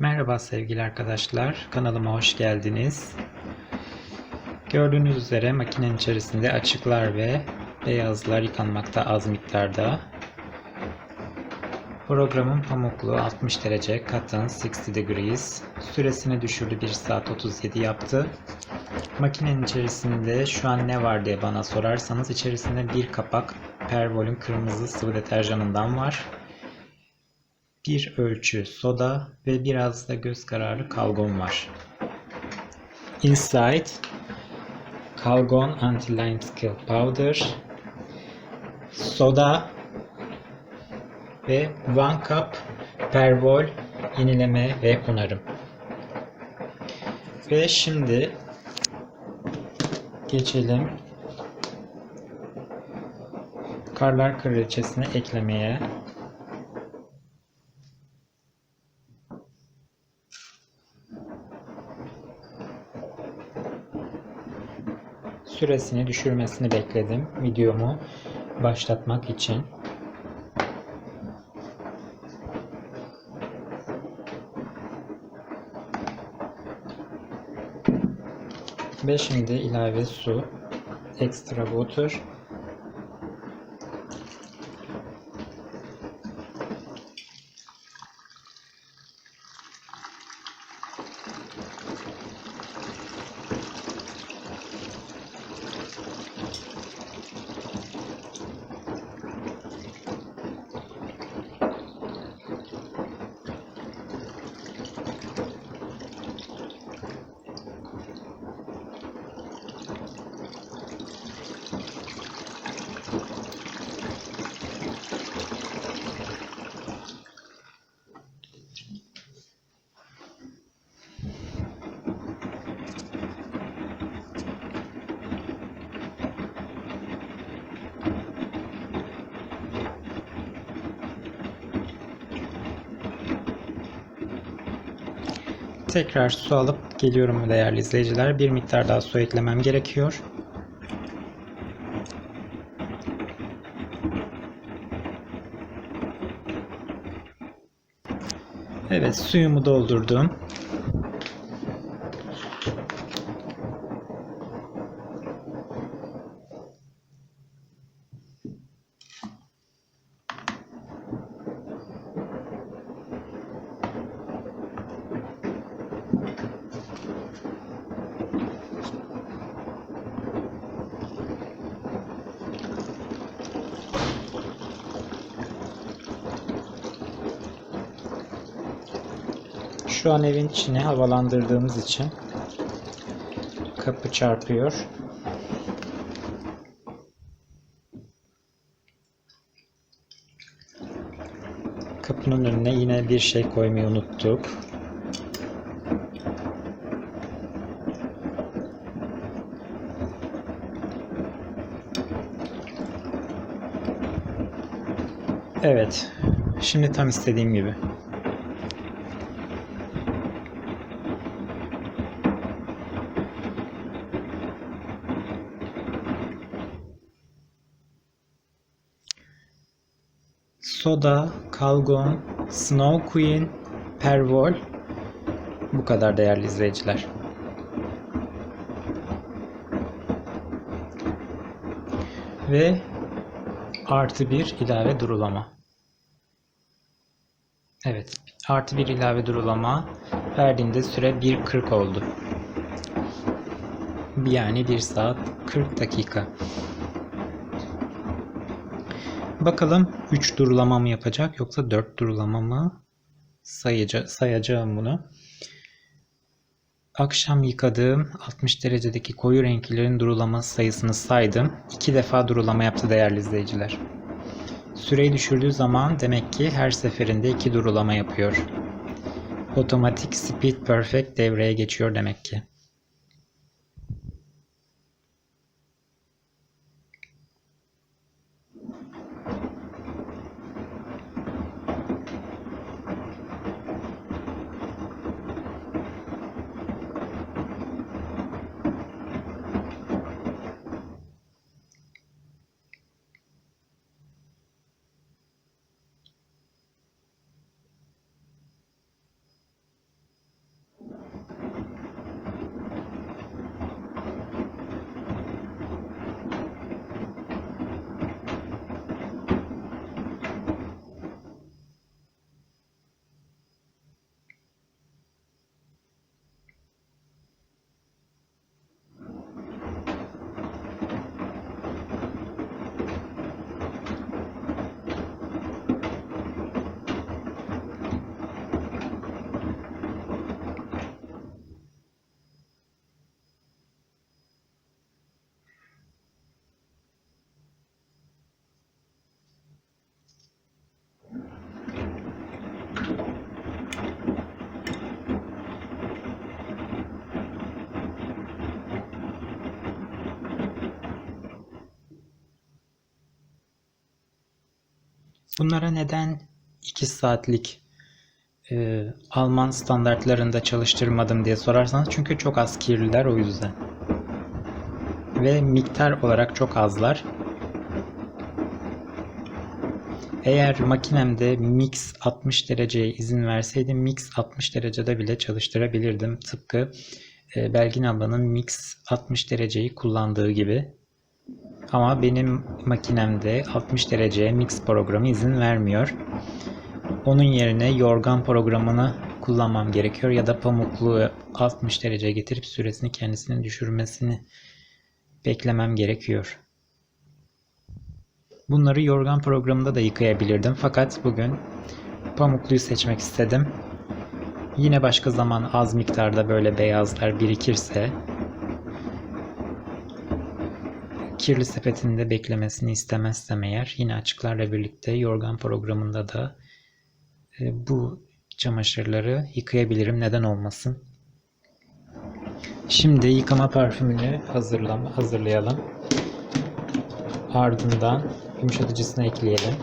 Merhaba sevgili arkadaşlar, kanalıma hoş geldiniz. Gördüğünüz üzere makinenin içerisinde açıklar ve beyazlar yıkanmakta az miktarda. Programın pamuklu 60 derece cotton 60 degrees süresini düşürdü 1 saat 37 yaptı. Makinenin içerisinde şu an ne var diye bana sorarsanız içerisinde bir kapak Pervol'ün kırmızı sıvı deterjanından var bir ölçü soda ve biraz da göz kararı kalgon var. Inside kalgon anti-lime skill powder soda ve one cup pervol yenileme ve onarım. Ve şimdi geçelim karlar kraliçesine eklemeye. Süresini düşürmesini bekledim videomu başlatmak için. Ve şimdi ilave su, extra water Tekrar su alıp geliyorum değerli izleyiciler. Bir miktar daha su eklemem gerekiyor. Evet suyumu doldurdum. Şu an evin içine havalandırdığımız için kapı çarpıyor. Kapının önüne yine bir şey koymayı unuttuk. Evet. Şimdi tam istediğim gibi. Soda, Kalgon, Snow Queen, Pervol bu kadar değerli izleyiciler. Ve artı bir ilave durulama. Evet, artı bir ilave durulama verdiğinde süre 1.40 oldu. Yani 1 saat 40 dakika. Bakalım 3 durulama mı yapacak yoksa 4 durulama mı sayıca, sayacağım bunu. Akşam yıkadığım 60 derecedeki koyu renklerin durulama sayısını saydım. 2 defa durulama yaptı değerli izleyiciler. Süreyi düşürdüğü zaman demek ki her seferinde 2 durulama yapıyor. Otomatik Speed Perfect devreye geçiyor demek ki. Bunlara neden 2 saatlik e, Alman standartlarında çalıştırmadım diye sorarsanız çünkü çok az kirliler o yüzden. Ve miktar olarak çok azlar. Eğer makinemde mix 60 dereceye izin verseydi mix 60 derecede bile çalıştırabilirdim. Tıpkı e, Belgin ablanın mix 60 dereceyi kullandığı gibi. Ama benim makinemde 60 dereceye mix programı izin vermiyor. Onun yerine yorgan programını kullanmam gerekiyor ya da pamuklu 60 dereceye getirip süresini kendisinin düşürmesini beklemem gerekiyor. Bunları yorgan programında da yıkayabilirdim fakat bugün pamukluyu seçmek istedim. Yine başka zaman az miktarda böyle beyazlar birikirse kirli sepetinde beklemesini istemezsem eğer yine açıklarla birlikte yorgan programında da e, bu çamaşırları yıkayabilirim. Neden olmasın? Şimdi yıkama parfümünü hazırlama, hazırlayalım. Ardından yumuşatıcısını ekleyelim.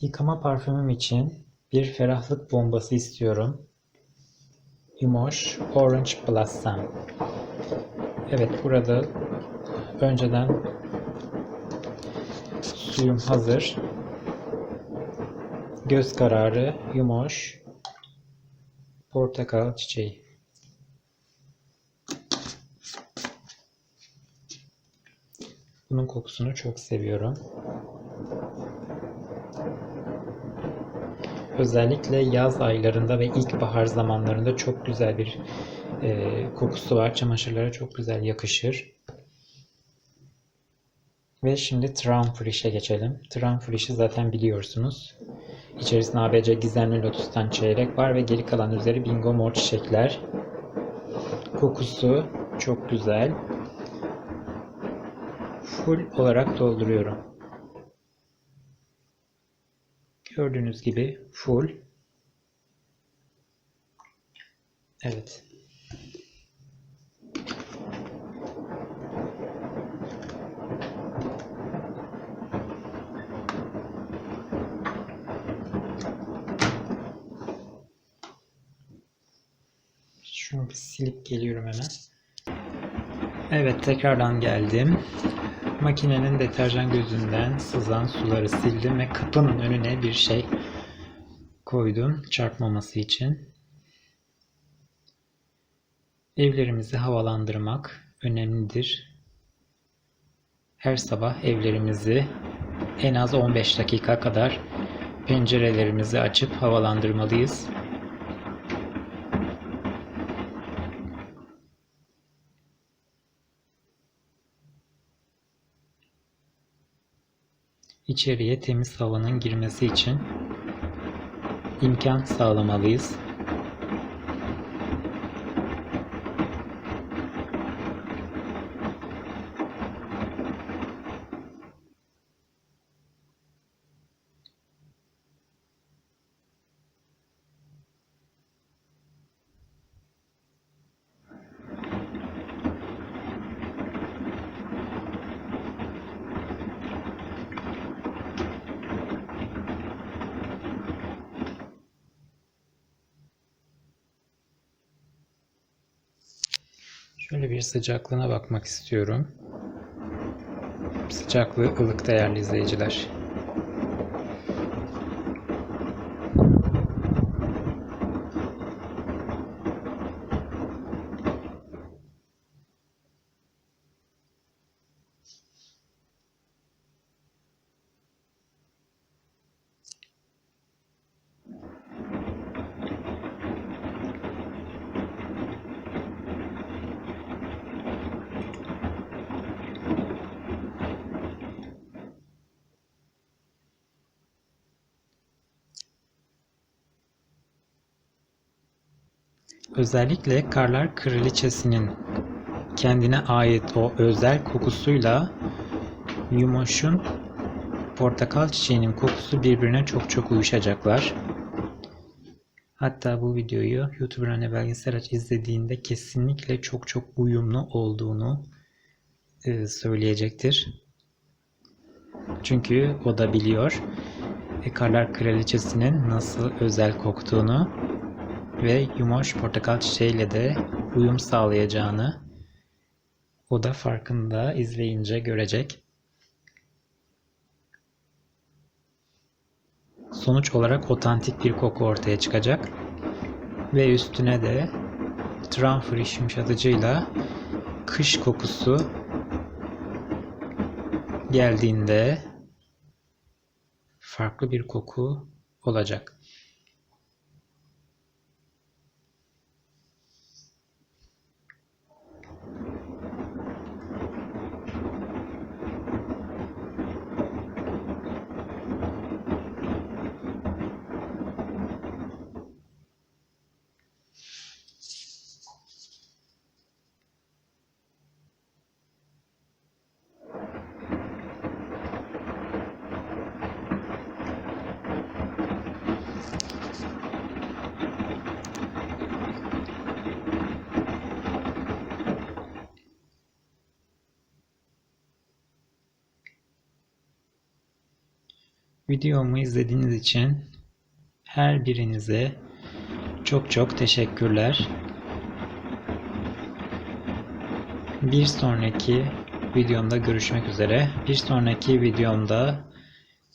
Yıkama parfümüm için bir ferahlık bombası istiyorum. Yumoş Orange Blossom. Evet burada önceden suyum hazır. Göz kararı Yumoş Portakal çiçeği. Bunun kokusunu çok seviyorum. Özellikle yaz aylarında ve ilkbahar zamanlarında çok güzel bir e, kokusu var. Çamaşırlara çok güzel yakışır. Ve şimdi Traumfrish'e geçelim. Traumfrish'i zaten biliyorsunuz. İçerisinde ABC gizemli lotustan çeyrek var ve geri kalan üzeri bingo mor çiçekler. Kokusu çok güzel. Full olarak dolduruyorum. Gördüğünüz gibi full. Evet. Şunu bir silip geliyorum hemen. Evet tekrardan geldim. Makinenin deterjan gözünden sızan suları sildim ve kapının önüne bir şey koydum çarpmaması için. Evlerimizi havalandırmak önemlidir. Her sabah evlerimizi en az 15 dakika kadar pencerelerimizi açıp havalandırmalıyız. İçeriye temiz havanın girmesi için imkan sağlamalıyız. Şöyle bir sıcaklığına bakmak istiyorum. Sıcaklığı ılık değerli izleyiciler. Özellikle Karlar Kraliçesi'nin kendine ait o özel kokusuyla Yumoş'un portakal çiçeğinin kokusu birbirine çok çok uyuşacaklar. Hatta bu videoyu YouTuber Anne Belgesel Aç izlediğinde kesinlikle çok çok uyumlu olduğunu e, söyleyecektir. Çünkü o da biliyor e, Karlar Kraliçesi'nin nasıl özel koktuğunu ve yumoş portakal çiçeğiyle de uyum sağlayacağını o da farkında izleyince görecek. Sonuç olarak otantik bir koku ortaya çıkacak. Ve üstüne de Tranfresh yumuşatıcıyla kış kokusu geldiğinde farklı bir koku olacak. Videomu izlediğiniz için her birinize çok çok teşekkürler. Bir sonraki videomda görüşmek üzere. Bir sonraki videomda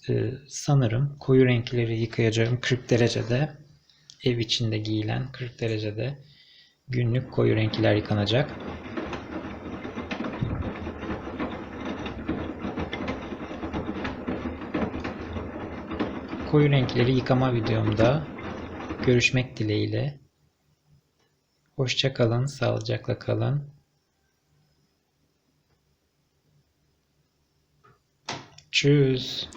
e, sanırım koyu renkleri yıkayacağım 40 derecede. Ev içinde giyilen 40 derecede günlük koyu renkler yıkanacak. Koyu renkleri yıkama videomda görüşmek dileğiyle. Hoşça kalın, sağlıcakla kalın. Tschüss.